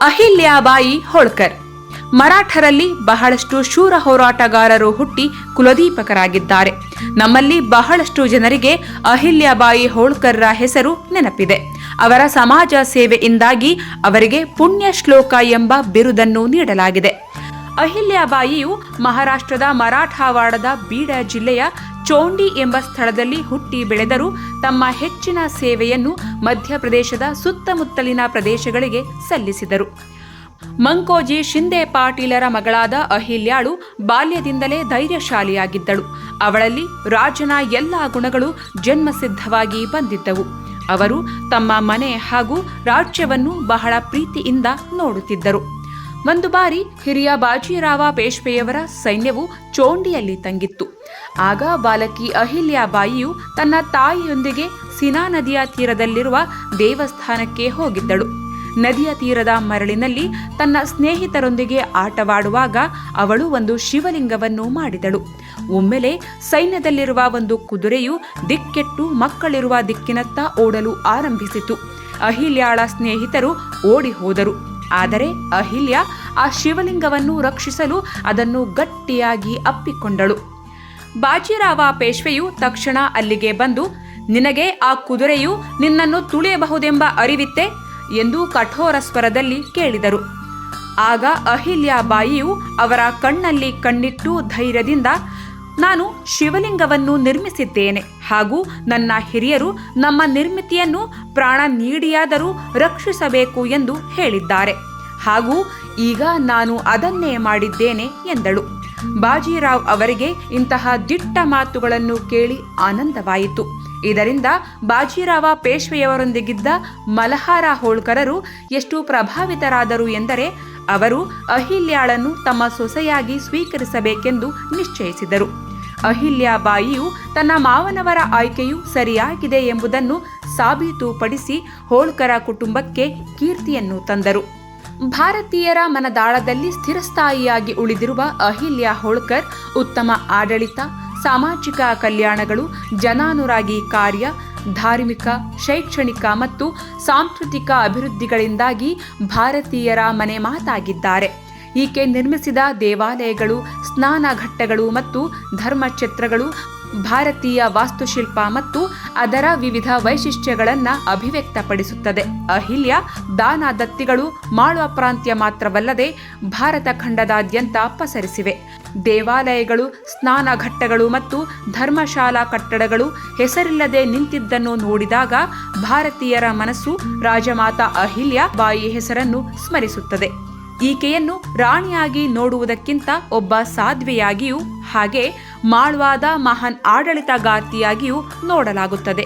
ಅಹಿಲ್ಯಾಬಾಯಿ ಹೋಳ್ಕರ್. ಮರಾಠರಲ್ಲಿ ಬಹಳಷ್ಟು ಶೂರ ಹೋರಾಟಗಾರರು ಹುಟ್ಟಿ ಕುಲದೀಪಕರಾಗಿದ್ದಾರೆ. ನಮ್ಮಲ್ಲಿ ಬಹಳಷ್ಟು ಜನರಿಗೆ ಅಹಿಲ್ಯಾಬಾಯಿ ಹೋಳ್ಕರ್ರ ಹೆಸರು ನೆನಪಿದೆ. ಅವರ ಸಮಾಜ ಸೇವೆಯಿಂದಾಗಿ ಅವರಿಗೆ ಪುಣ್ಯ ಶ್ಲೋಕ ಎಂಬ ಬಿರುದನ್ನು ನೀಡಲಾಗಿದೆ. ಅಹಿಲ್ಯಾಬಾಯಿಯು ಮಹಾರಾಷ್ಟ್ರದ ಮರಾಠವಾಡದ ಬೀಡ ಜಿಲ್ಲೆಯ ಚೋಂಡಿ ಎಂಬ ಸ್ಥಳದಲ್ಲಿ ಹುಟ್ಟಿ ಬೆಳೆದರೂ ತಮ್ಮ ಹೆಚ್ಚಿನ ಸೇವೆಯನ್ನು ಮಧ್ಯಪ್ರದೇಶದ ಸುತ್ತಮುತ್ತಲಿನ ಪ್ರದೇಶಗಳಿಗೆ ಸಲ್ಲಿಸಿದರು. ಮಂಕೋಜಿ ಶಿಂದೆ ಪಾಟೀಲರ ಮಗಳಾದ ಅಹಿಲ್ಯಾಳು ಬಾಲ್ಯದಿಂದಲೇ ಧೈರ್ಯಶಾಲಿಯಾಗಿದ್ದಳು. ಅವಳಲ್ಲಿ ರಾಜನ ಎಲ್ಲ ಗುಣಗಳು ಜನ್ಮಸಿದ್ಧವಾಗಿ ಬಂದಿದ್ದವು. ಅವರು ತಮ್ಮ ಮನೆ ಹಾಗೂ ರಾಜ್ಯವನ್ನು ಬಹಳ ಪ್ರೀತಿಯಿಂದ ನೋಡುತ್ತಿದ್ದರು. ಒಂದು ಬಾರಿ ಹಿರಿಯ ಬಾಜಿರಾವ ಪೇಶ್ವೆಯವರ ಸೈನ್ಯವು ಚೋಂಡಿಯಲ್ಲಿ ತಂಗಿತ್ತು. ಆಗ ಬಾಲಕಿ ಅಹಿಲ್ಯಾಬಾಯಿಯು ತನ್ನ ತಾಯಿಯೊಂದಿಗೆ ಸಿನಾ ನದಿಯ ತೀರದಲ್ಲಿರುವ ದೇವಸ್ಥಾನಕ್ಕೆ ಹೋಗಿದ್ದಳು. ನದಿಯ ತೀರದ ಮರಳಿನಲ್ಲಿ ತನ್ನ ಸ್ನೇಹಿತರೊಂದಿಗೆ ಆಟವಾಡುವಾಗ ಅವಳು ಒಂದು ಶಿವಲಿಂಗವನ್ನು ಮಾಡಿದಳು. ಒಮ್ಮೆಲೆ ಸೈನ್ಯದಲ್ಲಿರುವ ಒಂದು ಕುದುರೆಯು ದಿಕ್ಕೆಟ್ಟು ಮಕ್ಕಳಿರುವ ದಿಕ್ಕಿನತ್ತ ಓಡಲು ಆರಂಭಿಸಿತು. ಅಹಿಲ್ಯಾಳ ಸ್ನೇಹಿತರು ಓಡಿ ಹೋದರು. ಆದರೆ ಅಹಿಲ್ಯ ಆ ಶಿವಲಿಂಗವನ್ನು ರಕ್ಷಿಸಲು ಅದನ್ನು ಗಟ್ಟಿಯಾಗಿ ಅಪ್ಪಿಕೊಂಡಳು. ಬಾಜಿರಾವ ಪೇಶ್ವೆಯು ತಕ್ಷಣ ಅಲ್ಲಿಗೆ ಬಂದು, ನಿನಗೆ ಆ ಕುದುರೆಯು ನಿನ್ನನ್ನು ತುಳಿಯಬಹುದೆಂಬ ಅರಿವಿತ್ತೆ? ಎಂದು ಕಠೋರ ಸ್ವರದಲ್ಲಿ ಕೇಳಿದರು. ಆಗ ಅಹಿಲ್ಯಾಬಾಯಿಯು ಅವರ ಕಣ್ಣಲ್ಲಿ ಕಣ್ಣಿಟ್ಟು ಧೈರ್ಯದಿಂದ ನಾನು ಶಿವಲಿಂಗವನ್ನು ನಿರ್ಮಿಸಿದ್ದೇನೆ ಹಾಗೂ ನನ್ನ ಹಿರಿಯರು ನಮ್ಮ ನಿರ್ಮಿತಿಯನ್ನು ಪ್ರಾಣ ನೀಡಿಯಾದರೂ ರಕ್ಷಿಸಬೇಕು ಎಂದು ಹೇಳಿದ್ದಾರೆ. ಹಾಗೂ ಈಗ ನಾನು ಅದನ್ನೇ ಮಾಡಿದ್ದೇನೆ ಎಂದಳು. ಬಾಜಿರಾವ್ ಅವರಿಗೆ ಇಂತಹ ದಿಟ್ಟ ಮಾತುಗಳನ್ನು ಕೇಳಿ ಆನಂದವಾಯಿತು. ಇದರಿಂದ ಬಾಜಿರಾವ ಪೇಶ್ವೆಯವರೊಂದಿಗಿದ್ದ ಮಲಹಾರ ಹೋಳ್ಕರರು ಎಷ್ಟು ಪ್ರಭಾವಿತರಾದರು ಎಂದರೆ ಅವರು ಅಹಿಲ್ಯಾಳನ್ನು ತಮ್ಮ ಸೊಸೆಯಾಗಿ ಸ್ವೀಕರಿಸಬೇಕೆಂದು ನಿಶ್ಚಯಿಸಿದರು. ಅಹಿಲ್ಯಾಬಾಯಿಯು ತನ್ನ ಮಾವನವರ ಆಯ್ಕೆಯು ಸರಿಯಾಗಿದೆ ಎಂಬುದನ್ನು ಸಾಬೀತುಪಡಿಸಿ ಹೋಳ್ಕರ ಕುಟುಂಬಕ್ಕೆ ಕೀರ್ತಿಯನ್ನು ತಂದರು. ಭಾರತೀಯರ ಮನದಾಳದಲ್ಲಿ ಸ್ಥಿರಸ್ಥಾಯಿಯಾಗಿ ಉಳಿದಿರುವ ಅಹಿಲ್ಯ ಹೋಳ್ಕರ್ ಉತ್ತಮ ಆಡಳಿತ, ಸಾಮಾಜಿಕ ಕಲ್ಯಾಣಗಳು, ಜನಾನುರಾಗಿ ಕಾರ್ಯ, ಧಾರ್ಮಿಕ, ಶೈಕ್ಷಣಿಕ ಮತ್ತು ಸಾಂಸ್ಕೃತಿಕ ಅಭಿವೃದ್ಧಿಗಳಿಂದಾಗಿ ಭಾರತೀಯರ ಮನೆ ಮಾತಾಗಿದ್ದಾರೆ. ಈಕೆ ನಿರ್ಮಿಸಿದ ದೇವಾಲಯಗಳು, ಸ್ನಾನಘಟ್ಟಗಳು ಮತ್ತು ಧರ್ಮಕ್ಷೇತ್ರಗಳು, ಭಾರತೀಯ ವಾಸ್ತುಶಿಲ್ಪ ಮತ್ತು ಅದರ ವಿವಿಧ ವೈಶಿಷ್ಟ್ಯಗಳನ್ನು ಅಭಿವ್ಯಕ್ತಪಡಿಸುತ್ತದೆ. ಅಹಿಲ್ಯ ದಾನ ದತ್ತಿಗಳು ಮಾಳುವ ಪ್ರಾಂತ್ಯ ಮಾತ್ರವಲ್ಲದೆ ಭಾರತ ಖಂಡದಾದ್ಯಂತ ಪಸರಿಸಿವೆ. ದೇವಾಲಯಗಳು, ಸ್ನಾನಘಟ್ಟಗಳು ಮತ್ತು ಧರ್ಮಶಾಲಾ ಕಟ್ಟಡಗಳು ಹೆಸರಿಲ್ಲದೆ ನಿಂತಿದ್ದನ್ನು ನೋಡಿದಾಗ ಭಾರತೀಯರ ಮನಸ್ಸು ರಾಜಮಾತಾ ಅಹಿಲ್ಯ ಬಾಯಿ ಹೆಸರನ್ನು ಸ್ಮರಿಸುತ್ತದೆ. ಈಕೆಯನ್ನು ರಾಣಿಯಾಗಿ ನೋಡುವುದಕ್ಕಿಂತ ಒಬ್ಬ ಸಾಧ್ವೆಯಾಗಿಯೂ, ಹಾಗೆ ಮಾಳ್ವಾದ ಮಹಾನ್ ಆಡಳಿತಗಾರ್ತಿಯಾಗಿಯೂ ನೋಡಲಾಗುತ್ತದೆ.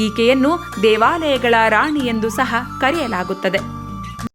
ಈಕೆಯನ್ನು ದೇವಾಲಯಗಳ ರಾಣಿ ಎಂದು ಸಹ ಕರೆಯಲಾಗುತ್ತದೆ.